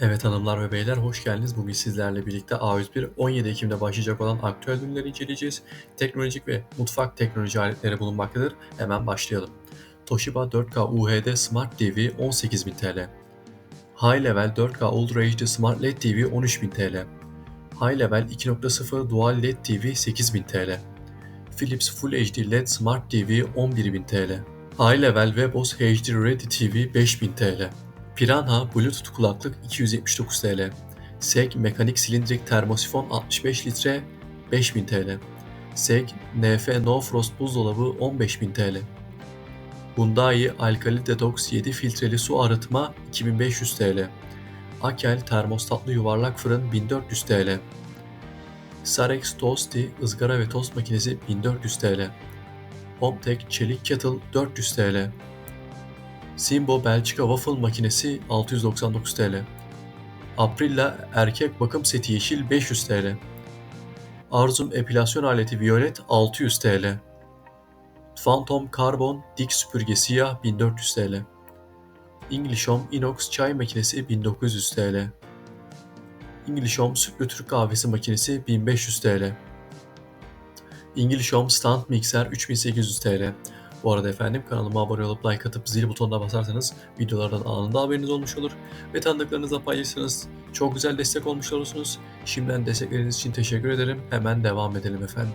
Evet hanımlar ve beyler hoş geldiniz. Bugün sizlerle birlikte A101 17 Ekim'de başlayacak olan aktüel ürünleri inceleyeceğiz. Teknolojik ve mutfak teknoloji aletleri bulunmaktadır. Hemen başlayalım. Toshiba 4K UHD Smart TV 18.000 TL. High Level 4K Ultra HD Smart LED TV 13.000 TL. High Level 2.0 Dual LED TV 8.000 TL. Philips Full HD LED Smart TV 11.000 TL. High Level Webos HD Ready TV 5.000 TL. Piranha Bluetooth kulaklık 279 TL. SEG mekanik silindrik termosifon 65 litre 5000 TL. SEG NF No Frost buzdolabı 15000 TL. Hyundai Alkali Detox 7 filtreli su arıtma 2500 TL. Akel termostatlı yuvarlak fırın 1400 TL. Sarex Toasty ızgara ve tost makinesi 1400 TL. Hometech çelik kettle 400 TL. Simbo Belçika Waffle makinesi 699 TL. Aprilla erkek bakım seti yeşil 500 TL. Arzum epilasyon aleti violet 600 TL. Phantom Carbon dik süpürge siyah 1400 TL. English Home inox çay makinesi 1900 TL. English Home sütlü Türk kahvesi makinesi 1500 TL. English Home stand mikser 3800 TL. Bu arada efendim kanalıma abone olup like atıp zil butonuna basarsanız videolardan anında haberiniz olmuş olur. Ve tanıdıklarınızla paylaşırsanız çok güzel destek olmuş olursunuz. Şimdiden destekleriniz için teşekkür ederim. Hemen devam edelim efendim.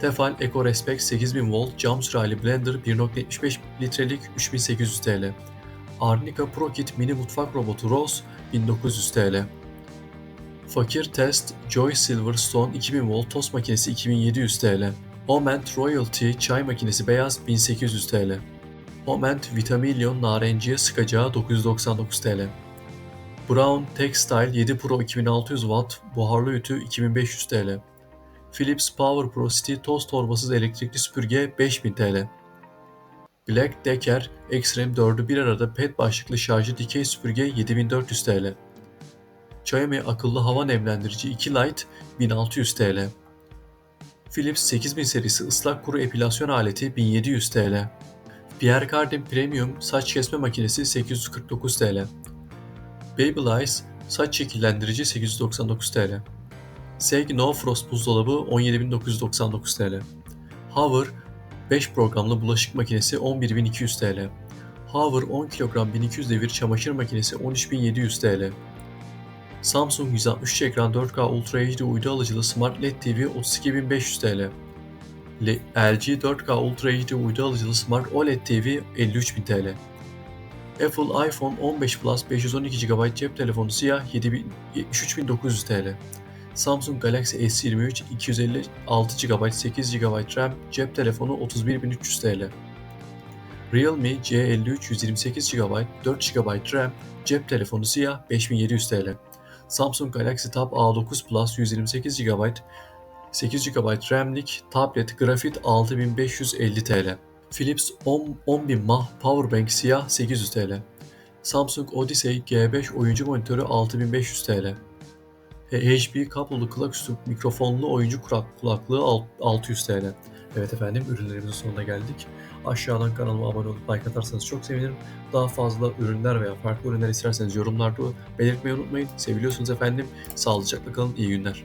Tefal Eco Respect 8000 volt cam sürahili blender 1.75 litrelik 3800 TL. Arnica Pro Kit mini mutfak robotu Rose 1900 TL. Fakir Test Joy Silverstone 2000 volt tost makinesi 2700 TL. Oment Royalty çay makinesi beyaz 1800 TL. Oment Vitamillion narenciye sıkacağı 999 TL. Brown Textile 7 Pro 2600 Watt buharlı ütü 2500 TL. Philips Power Pro City toz torbasız elektrikli süpürge 5000 TL. Black Decker Extreme 4'ü bir arada pet başlıklı şarjı dikey süpürge 7400 TL. Xiaomi akıllı hava nemlendirici 2 Lite 1600 TL. Philips 8000 serisi ıslak kuru epilasyon aleti 1700 TL. Pierre Cardin Premium saç kesme makinesi 849 TL. Babyliss saç şekillendirici 899 TL. Seg No Frost buzdolabı 17999 TL. Hover 5 programlı bulaşık makinesi 11200 TL. Hover 10 kilogram 1200 devir çamaşır makinesi 13700 TL. Samsung 163 ekran 4K Ultra HD uydu alıcılı Smart LED TV 32500 TL. LG 4K Ultra HD uydu alıcılı Smart OLED TV 53000 TL. Apple iPhone 15 Plus 512 GB cep telefonu siyah 7000 73900 TL. Samsung Galaxy S23 256 GB 8 GB RAM cep telefonu 31300 TL. Realme C53 128 GB 4 GB RAM cep telefonu siyah 5700 TL. Samsung Galaxy Tab A9 Plus 128 GB 8 GB RAM'lik tablet grafit 6550 TL. Philips 10 10000 mAh Powerbank siyah 800 TL. Samsung Odyssey G5 oyuncu monitörü 6500 TL. HP kablolu kulaküstü mikrofonlu oyuncu kulak- kulaklığı alt- 600 TL. Evet efendim ürünlerimizin sonuna geldik. Aşağıdan kanalıma abone olup like atarsanız çok sevinirim. Daha fazla ürünler veya farklı ürünler isterseniz yorumlarda belirtmeyi unutmayın. Seviliyorsunuz efendim. Sağlıcakla kalın. İyi günler.